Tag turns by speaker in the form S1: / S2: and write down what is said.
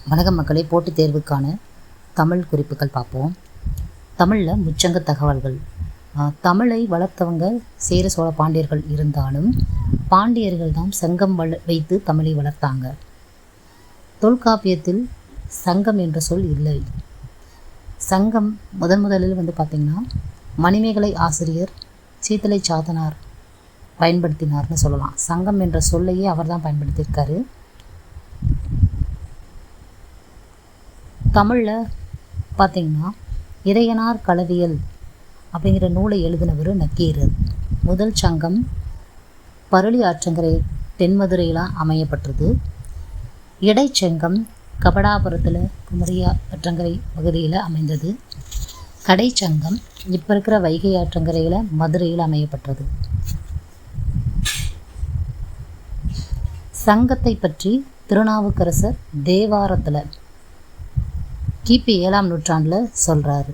S1: வணக்கம் மக்களை போட்டித் தேர்வுக்கான தமிழ் குறிப்புகள் பார்ப்போம். தமிழில் முச்சங்க தகவல்கள். தமிழை வளர்த்தவங்க சேர சோழ பாண்டியர்கள் இருந்தாலும் பாண்டியர்கள் தான் சங்கம் வள வைத்து தமிழை வளர்த்தாங்க. தொல்காப்பியத்தில் சங்கம் என்ற சொல் இல்லை. சங்கம் முதன் முதலில் வந்து பார்த்திங்கன்னா மணிமேகலை ஆசிரியர் சீத்தலை சாத்தனார் பயன்படுத்தினார்னு சொல்லலாம். சங்கம் என்ற சொல்லையே அவர் தான் பயன்படுத்தியிருக்காரு. தமிழில் பார்த்தீங்கன்னா இறையனார் களவியல் அப்படிங்கிற நூலை எழுதினவர் நக்கீரர். முதல் சங்கம் பருளி ஆற்றங்கரை தென்மதுரையில் அமையப்பட்டது. இடைச்சங்கம் கபடாபுரத்தில் குமரியா ஆற்றங்கரை பகுதியில் அமைந்தது. கடைச்சங்கம் இப்போ இருக்கிற வைகை ஆற்றங்கரையில் மதுரையில் அமையப்பட்டது. சங்கத்தை பற்றி திருநாவுக்கரசர் தேவாரத்தில் கிபி ஏழாம் நூற்றாண்டில் சொல்கிறாரு